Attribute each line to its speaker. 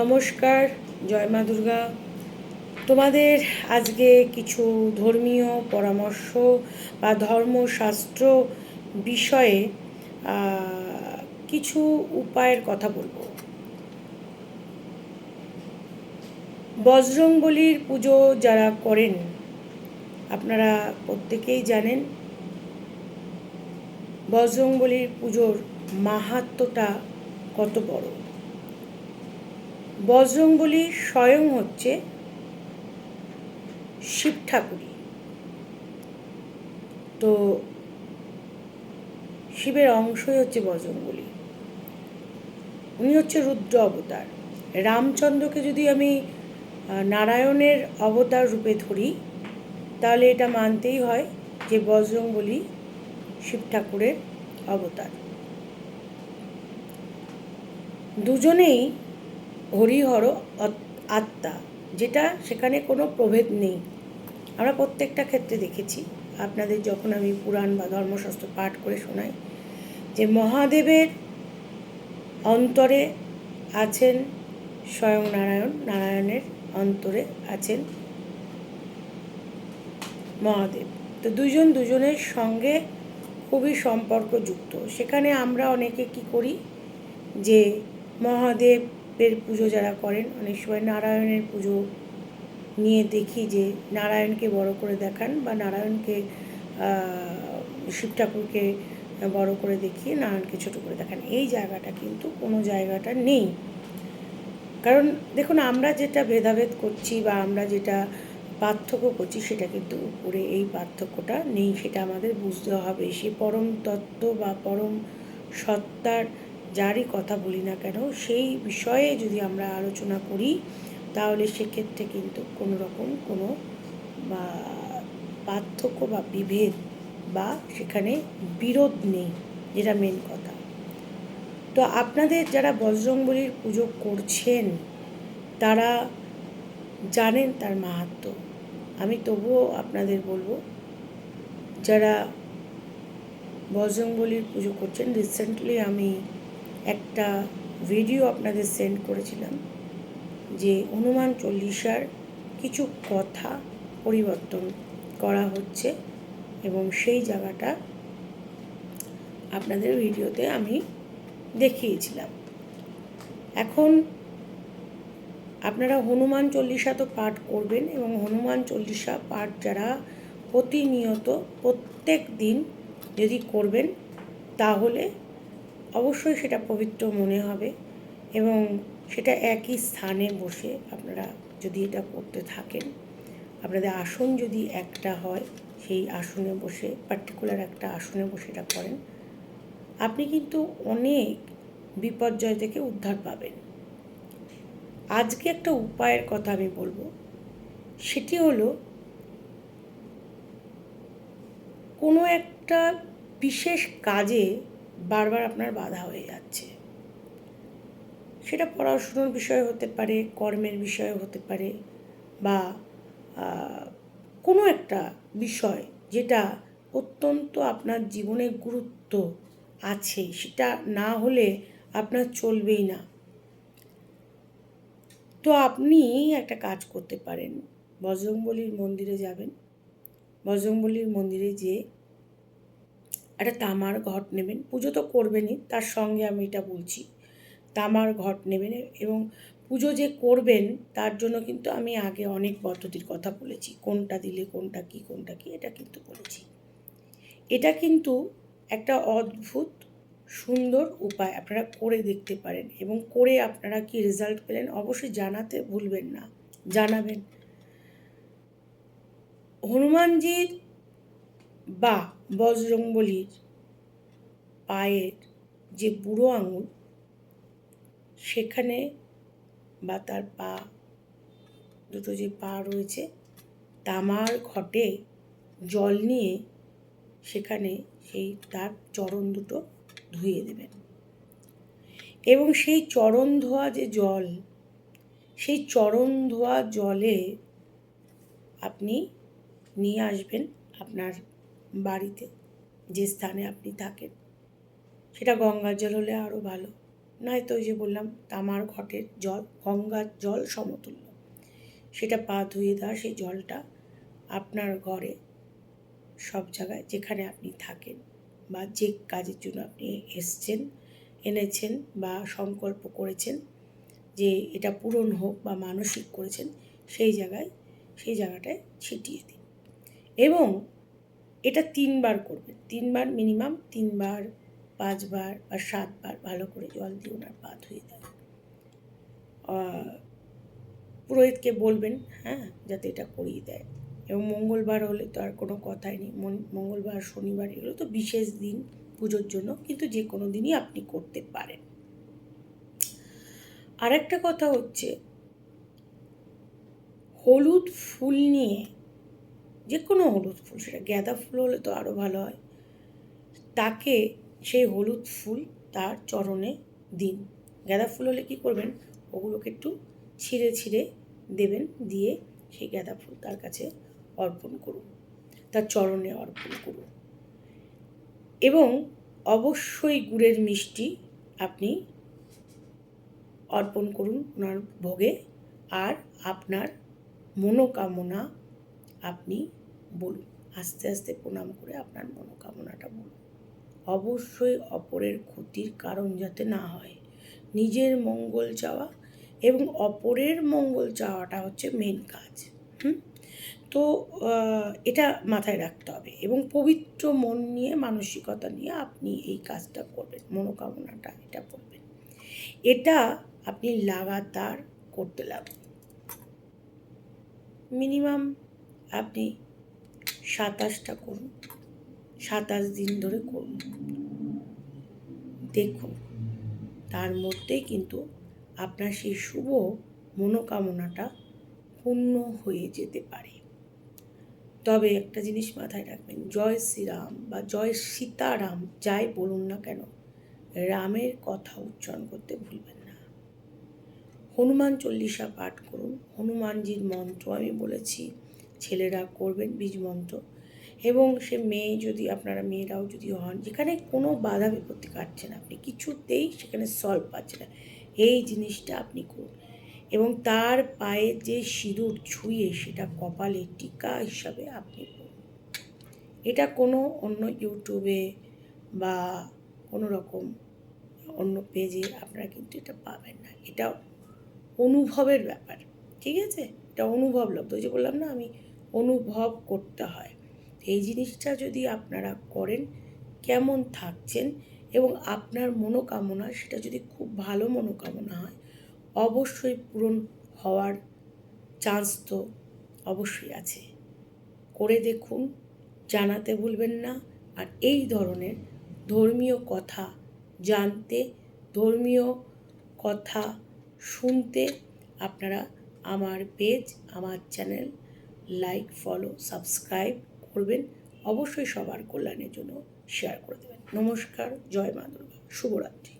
Speaker 1: নমস্কার, জয় মা দুর্গা। তোমাদের আজকে কিছু ধর্মীয় পরামর্শ বা ধর্মশাস্ত্র বিষয়ে কিছু উপায়ের কথা বলব। বজরংবলির পুজো যারা করেন, আপনারা প্রত্যেকেই জানেন, বজরংবলির পুজোর মাহাত্ম্যটা কত বড়। বজরংবলী স্বয়ং হচ্ছে শিব ঠাকুরই তো শিবের অংশই হচ্ছে বজরংবলী উনি হচ্ছে রুদ্র অবতার। রামচন্দ্রকে যদি আমি নারায়ণের অবতার রূপে ধরি, তাহলে এটা মানতেই হয় যে বজরংবলী শিব ঠাকুরের অবতার। দুজনেই হরিহর আত্মা, যেটা সেখানে কোনো প্রভেদ নেই। আমরা প্রত্যেকটা ক্ষেত্রে দেখেছি। আপনাদের যখন আমি পুরাণ বা ধর্মশাস্ত্র পাঠ করে শোনাই, যে মহাদেবের অন্তরে আছেন স্বয়ং নারায়ণ, নারায়ণের অন্তরে আছেন মহাদেব। তো দুজন দুজনের সঙ্গে খুবই সম্পর্কযুক্ত। সেখানে আমরা অনেকে কি করি যে মহাদেবের পুজো যারা করেন, অনেক সময় নারায়ণের পুজো নিয়ে দেখি যে নারায়ণকে বড় করে দেখান বা নারায়ণকে শিব ঠাকুরকে বড় করে দেখিয়ে নারায়ণকে ছোট করে দেখান। এই জায়গাটা কিন্তু কোনো জায়গাটা নেই। কারণ দেখুন, আমরা যেটা ভেদাভেদ করছি বা আমরা যেটা পার্থক্য করছি, সেটা কিন্তু উপরে এই পার্থক্যটা নেই। সেটা আমাদের বুঝতে হবে। সে পরম তত্ত্ব বা পরম সত্তার যারই কথা বলি না কেন, সেই বিষয়ে যদি আমরা আলোচনা করি, তাহলে সেক্ষেত্রে কিন্তু কোনো রকম কোনো, বা পার্থক্য বা বিভেদ বা সেখানে বিরোধ নেই, যেটা মেন কথা। তো আপনাদের যারা বজরংবলির পুজো করছেন, তারা জানেন তার মাহাত্ম্য। আমি তবুও আপনাদের বলব, যারা বজরংবলির পুজো করছেন রিসেন্টলি আমি একটা ভিডিও আপনাদের সেন্ড করেছিলাম যে হনুমান চল্লিশার কিছু কথা পরিবর্তন করা হচ্ছে এবং সেই জায়গাটা আপনাদের ভিডিওতে আমি দেখিয়েছিলাম। এখন আপনারা হনুমান চল্লিশা তো পাঠ করবেন এবং হনুমান চল্লিশা পাঠ যারা প্রতিনিয়ত প্রত্যেক দিন যদি করবেন, তাহলে অবশ্যই সেটা পবিত্র মনে হবে এবং সেটা একই স্থানে বসে আপনারা যদি এটা করতে থাকেন, আপনাদের আসন যদি একটা হয়, সেই আসনে বসে পার্টিকুলার একটা আসনে বসে এটা করেন, আপনি কিন্তু অনেক বিপর্যয় থেকে উদ্ধার পাবেন। আজকে একটা উপায়ের কথা আমি বলব, সেটি হলো কোনো একটা বিশেষ কাজে বারবার আপনার বাধা হয়ে যাচ্ছে। সেটা পড়াশুনোর বিষয় হতে পারে, কর্মের বিষয় হতে পারে বা কোনো একটা বিষয় যেটা অত্যন্ত আপনার জীবনে গুরুত্ব আছে, সেটা না হলে আপনার চলবেই না। তো আপনি একটা কাজ করতে পারেন। বজরংবলির মন্দিরে যাবেন। বজরংবলির মন্দিরে যেয়ে একটা তামার ঘট নেবেন, পুজো তো করবেনই, তার সঙ্গে আমি এটা বলছি। তামার ঘট নেবেন এবং পুজো যে করবেন, তার জন্য কিন্তু আমি আগে অনেক পদ্ধতির কথা বলেছি। কোনটা দিলে কোনটা কি কোনটা কি, এটা কিন্তু বলেছি। এটা কিন্তু একটা অদ্ভুত, সুন্দর উপায় আপনারা করে দেখতে পারেন এবং করে আপনারা কি রেজাল্ট পেলেন অবশ্যই জানাতে ভুলবেন না, জানাবেন। হনুমানজির বা বজরংবলির পায়ের যে বুড়ো আঙুল, সেখানে বা তার পা, দুটো যে পা রয়েছে, তামার ঘটে জল নিয়ে সেখানে সেই তার চরণ দুটো ধুয়ে দেবেন। এবং সেই চরণ ধোয়া যে জল, সেই চরণ ধোয়া জলে আপনি নিয়ে আসবেন আপনার বাড়িতে, যে স্থানে আপনি থাকেন। সেটা গঙ্গার জল হলে আরও ভালো। নয়তো ওই যে বললাম, তামার ঘটের জল, গঙ্গার জল সমতুল্য। সেটা পা ধুয়ে দেওয়া, সেই জলটা আপনার ঘরে সব জায়গায় যেখানে আপনি থাকেন বা যে কাজের জন্য আপনি এসছেন, এনেছেন বা সংকল্প করেছেন যে এটা পূরণ হোক বা মানসিক করেছেন, সেই জায়গায়, সেই জায়গাটায় ছিটিয়ে দিন। এবং এটা তিনবার করবেন তিনবার মিনিমাম তিনবার পাঁচবার বা সাতবার ভালো করে জল দিয়ে ওনার পা ধুয়ে আহ, পুরোহিতকে বলবেন হ্যাঁ যাতে এটা করিয়ে দেয়। এবং মঙ্গলবার হলে তো আর কোনো কথাই নেই। মঙ্গলবার শনিবার এগুলো তো বিশেষ দিন পুজোর জন্য কিন্তু যে কোনো দিনই আপনি করতে পারেন। আরেকটা কথা হচ্ছে হলুদ ফুল নিয়ে যে কোনো হলুদ ফুল, সেটা গাঁদা ফুল হলে তো আরও ভালো হয়। তাকে সেই হলুদ ফুল তার চরণে দিন। গাঁদা ফুল হলে কী করবেন? ওগুলোকে একটু ছিঁড়ে ছিঁড়ে দেবেন, দিয়ে সেই গাঁদা ফুল তার কাছে অর্পণ করুন, তার চরণে অর্পণ করুন। এবং অবশ্যই গুড়ের মিষ্টি আপনি অর্পণ করুন ওনার ভোগে, আর আপনার মনোকামনা আপনি বলুন, আস্তে আস্তে প্রণাম করে আপনার মনোকামনাটা বলুন। অবশ্যই অপরের ক্ষতির কারণ যাতে না হয়। নিজের মঙ্গল চাওয়া এবং অপরের মঙ্গল চাওয়াটা হচ্ছে মেন কাজ। হুম? তো এটা মাথায় রাখতে হবে এবং পবিত্র মন নিয়ে, মানসিকতা নিয়ে আপনি এই কাজটা করবেন, মনোকামনাটা এটা করবেন। এটা আপনি লাগাতার করতে লাগবেন। মিনিমাম আপনি সাতাশটা করুন। সাতাশ দিন ধরে করুন। দেখুন, তার মধ্যেই কিন্তু আপনার সেই শুভ মনোকামনাটা পূর্ণ হয়ে যেতে পারে। তবে একটা জিনিস মাথায় রাখবেন, জয় শ্রীরাম বা জয় সীতারাম, যাই বলুন না কেন, রামের কথা উচ্চারণ করতে ভুলবেন না। হনুমান চল্লিশা পাঠ করুন। হনুমানজির মন্ত্র আমি বলেছি ছেলেরা করবেন বীজ এবং সে মেয়ে যদি, আপনারা মেয়েরাও যদি হন, যেখানে কোনো বাধা বিপত্তি কাটছে না, আপনি কিছুতেই সেখানে সলভ পাচ্ছে না। এই জিনিসটা আপনি করুন। এবং তার পায়ে যে সিঁদুর ছুঁয়ে সেটা কপালে টিকা হিসাবে আপনি করুন এটা কোনো অন্য ইউটিউবে বা কোনো রকম অন্য পেজে আপনারা কিন্তু এটা পাবেন না। এটা অনুভবের ব্যাপার, ঠিক আছে? এটা অনুভব লব্ধ। যে বললাম না, আমি অনুভব করতে হয়। এই জিনিসটা যদি আপনারা করেন, কেমন থাকছেন এবং আপনার মনোকামনা সেটা যদি খুব ভালো মনোকামনা হয়, অবশ্যই পূরণ হওয়ার চান্স তো অবশ্যই আছে। করে দেখুন, জানাতে ভুলবেন না। আর এই ধরনের ধর্মীয় কথা জানতে, ধর্মীয় কথা শুনতে আপনারা আমার পেজ, আমার চ্যানেল, লাইক, ফলো, সাবস্ক্রাইব করবেন। অবশ্যই সবার কল্যাণের জন্য শেয়ার করে দেবেন। নমস্কার, জয় মা দুর্গা। শুভরাত্রি।